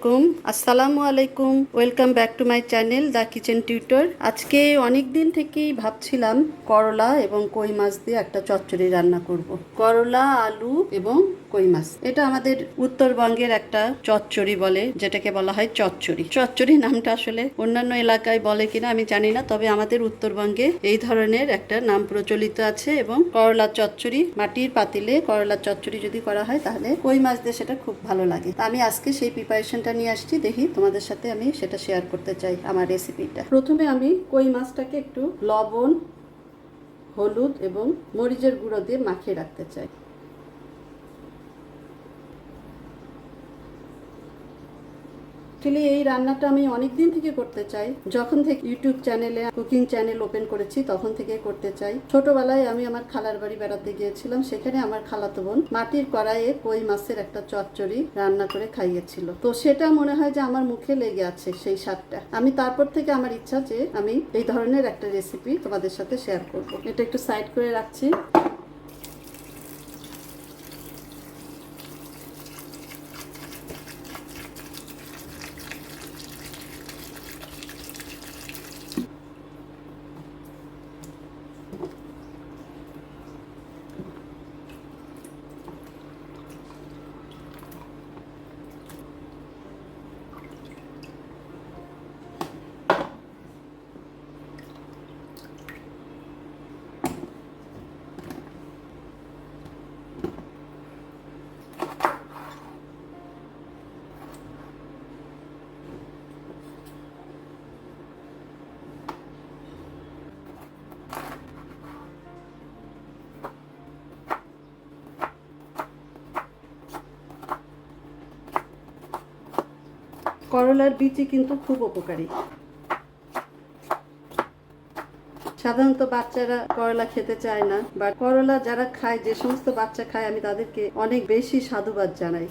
আলাইকুম। আসসালামু আলাইকুম। Welcome back to my channel the kitchen tutor আজকে অনেক দিন থেকেই ভাবছিলাম করলা এবং কই মাছ দিয়ে একটা চচ্চড়ি রান্না করব। করলা, আলু এবং কই মাছ? এটা আমাদের উত্তরবঙ্গের একটা চচ্চড়ি বলে, যেটাকে বলা হয় চচ্চড়ি। চচ্চড়ি নামটা আসলে অন্যান্য এলাকায় বলে কিনা আমি জানি না, তবে আমাদের উত্তরবঙ্গে এই ধরনের একটা নাম প্রচলিত আছে এবং করলা চচ্চড়ি, মাটির পাতিলে করলা চচ্চড়ি যদি করা হয় তাহলে কই মাছ দিয়ে সেটা খুব ভালো লাগে। আমি আজকে সেই প্রিপারেশনটা নিয়ে আসছি, দেখি তোমাদের সাথে আমি সেটা শেয়ার করতে চাই আমার রেসিপিটা প্রথমে আমি কই মাছটাকে একটু লবণ, হলুদ এবং মরিচের গুঁড়ো দিয়ে মাখিয়ে রাখতে চাই। অ্যাকচুয়ালি এই রান্নাটা আমি অনেক দিন থেকে করতে চাই। যখন থেকে ইউটিউব চ্যানেলে, কুকিং চ্যানেল ওপেন করেছি, তখন থেকে করতে চাই। ছোটবেলায় আমি আমার খালার বাড়ি বেড়াতে গিয়েছিলাম, সেখানে আমার খালাতো বোন মাটির কড়াইয়ে কই মাছের একটা চচ্চড়ি রান্না করে খাইয়েছিল। তো সেটা মনে হয় যে আমার মুখে লেগে আছে সেই স্বাদটা। আমি তারপর থেকে আমার ইচ্ছা যে আমি এই ধরনের একটা রেসিপি তোমাদের সাথে শেয়ার করব। এটা একটু সাইড করে রাখছি। করলার বীজই কিন্তু খুব উপকারী। সাধারণত বাচ্চারা করলা খেতে চায় না বা করলা যারা খায়, যে সমস্ত বাচ্চা খায়, আমি তাদেরকে অনেক বেশি সাধুবাদ জানাই।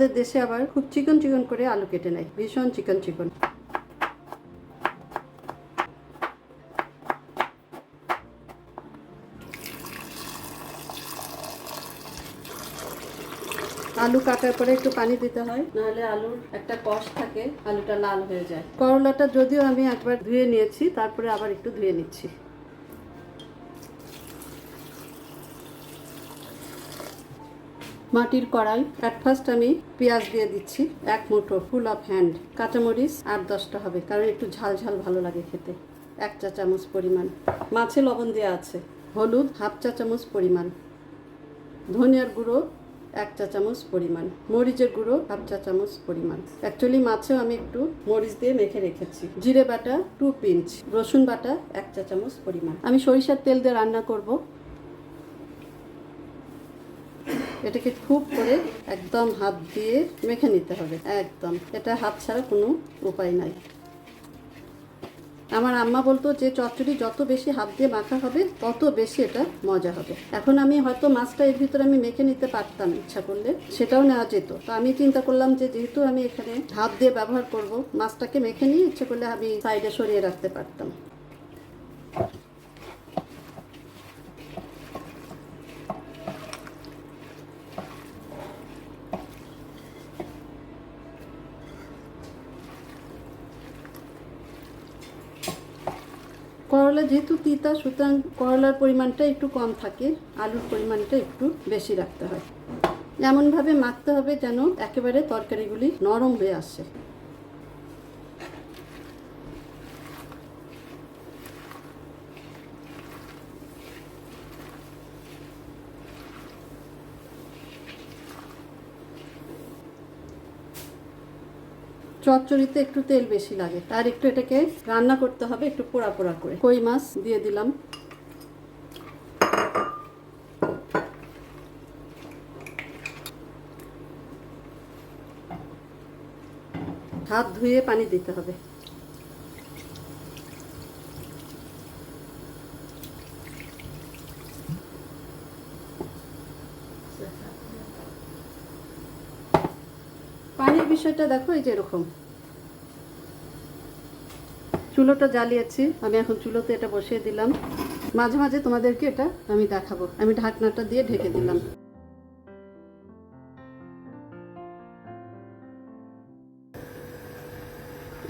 আমাদের দেশে আবার খুব চিকন চিকন করে আলু কেটে নেয়, ভীষণ চিকন চিকন। আলু কাটার পরে একটু পানি দিতে হয়, নাহলে আলুর একটা কষ থাকে, আলুটা লাল হয়ে যায়। করলাটা যদিও আমি একবার ধুয়ে নিয়েছি, তারপরে আবার একটু ধুয়ে নিচ্ছি। মাটির কড়াই। অ্যাট ফার্স্ট আমি পেঁয়াজ দিয়ে দিচ্ছি, এক মুঠো ফুল অফ হ্যান্ড কাঁচামরিচ আট দশটা হবে, কারণ একটু ঝাল ঝাল ভালো লাগে খেতে। এক চা চামচ পরিমাণ। মাছে লবণ দেওয়া আছে, হলুদ হাফ চা চামচ পরিমাণ। ধনিয়ার গুঁড়ো এক চা চামচ পরিমাণ। মরিচের গুঁড়ো হাফ চা চামচ পরিমাণ। অ্যাকচুয়ালি মাছেও আমি একটু মরিচ দিয়ে মেখে রেখেছি। জিরে বাটা টু পিঞ্চ রসুন বাটা এক চা চামচ পরিমাণ। আমি সরিষার তেল দিয়ে রান্না করব। এটাকে খুব করে একদম হাত দিয়ে মেখে নিতে হবে, একদম। এটা হাত ছাড়া কোনো উপায় নাই। আমার আম্মা বলতো যে চচ্চড়ি যত বেশি হাত দিয়ে মাখা হবে, তত বেশি এটা মজা হবে। এখন আমি হয়তো মাছটা এর ভিতরে আমি মেখে নিতে পারতাম ইচ্ছা করলে, সেটাও নেওয়া যেত। তো আমি চিন্তা করলাম যে যেহেতু আমি এখানে হাত দিয়ে ব্যবহার করব, মাছটাকে মেখে নিয়ে ইচ্ছে করলে আমি সাইডে সরিয়ে রাখতে পারতাম। করলা যেহেতু তিতা, সুতরাং করলার পরিমাণটা একটু কম থাকে, আলুর পরিমাণটা একটু বেশি রাখতে হয়। এমনভাবে মাখতে হবে যেন একেবারে তরকারিগুলি নরম হয়ে আসে। চচ্চড়িতে একটু তেল বেশি লাগে। তার একটু এটাকে রান্না করতে হবে, একটু পোড়া পোড়া করে। কই মাছ? দিয়ে দিলাম। হাত ধুয়ে পানি দিতে হবে। বিষয়টা দেখো, এই যে এরকম। চুলোটা জ্বালিয়েছি, আমি এখন চুলোতে এটা বসিয়ে দিলাম। মাঝে মাঝে তোমাদেরকে এটা আমি দেখাবো। আমি ঢাকনাটা দিয়ে ঢেকে দিলাম।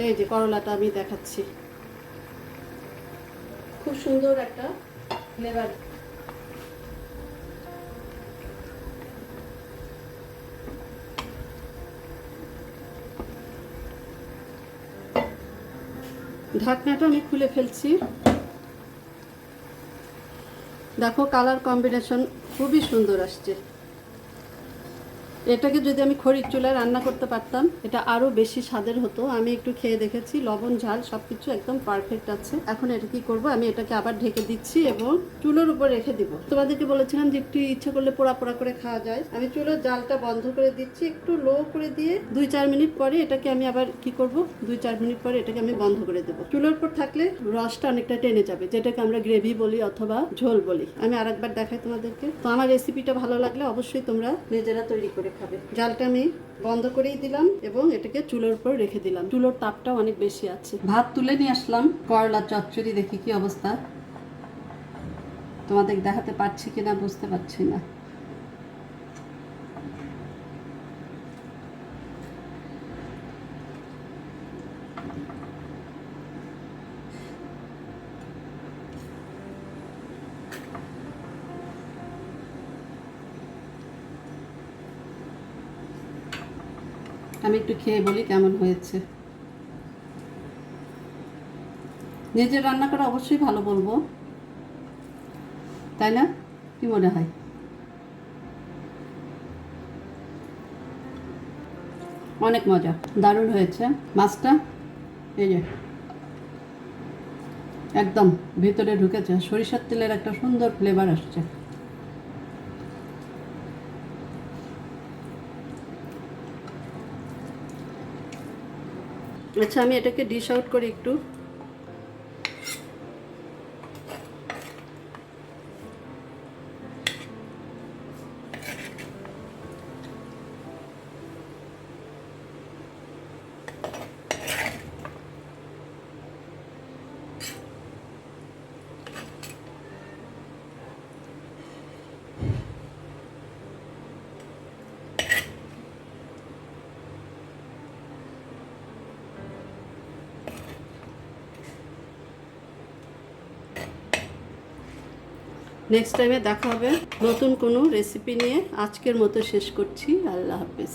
এই যে করলাটা আমি দেখাচ্ছি। খুব সুন্দর একটা ফ্লেভার ঢাকনাটা আমি খুলে ফেলছি। দেখো কালার কম্বিনেশন খুবই সুন্দর আসছে। এটাকে যদি আমি খড়ির চুলায় রান্না করতে পারতাম, এটা আরও বেশি স্বাদের হতো। আমি একটু খেয়ে দেখেছি, লবণ, ঝাল, সবকিছু একদম পারফেক্ট আছে। এখন এটা কি করব? আমি এটাকে আবার ঢেকে দিচ্ছি এবং চুলোর উপর রেখে দিব। তোমাদেরকে বলেছিলাম যে একটু ইচ্ছে করলে পোড়া পোড়া করে খাওয়া যায়। আমি চুলোর জালটা বন্ধ করে দিচ্ছি, একটু লো করে দিয়ে দুই চার মিনিট পরে এটাকে আমি আবার কি করব? দুই চার মিনিট পরে এটাকে আমি বন্ধ করে দেবো। চুলোর উপর থাকলে রসটা অনেকটা টেনে যাবে, যেটাকে আমরা গ্রেভি বলি অথবা ঝোল বলি। আমি আরেকবার দেখাই তোমাদেরকে। তো আমার রেসিপিটা ভালো লাগলে অবশ্যই তোমরা নিজেরা তৈরি করে খাবে জালটা আমি বন্ধ করেই দিলাম এবং এটাকে চুলোর উপর রেখে দিলাম। চুলোর তাপটাও অনেক বেশি আছে। ভাত তুলে নিয়ে আসলাম, করলা চচ্চড়ি, দেখি কি অবস্থা। তোমাদের দেখাতে পারছি কিনা, বুঝতে পারছি না। আমি একটু খেয়ে বলি কেমন হয়েছে। নিজের রান্না করা অবশ্যই ভালো বলব। তাই না? কি মনে হয়? অনেক মজা, দারুণ হয়েছে। মাছটা, এই যে, একদম ভিতরে ঢুকেছে, সরিষার তেলের একটা সুন্দর ফ্লেভার আসছে। আচ্ছা আমি এটাকে ডিশ আউট করি একটু। নেক্সট টাইমে দেখা হবে নতুন কোনো রেসিপি নিয়ে। আজকের মতো শেষ করছি। আল্লাহ হাফিজ।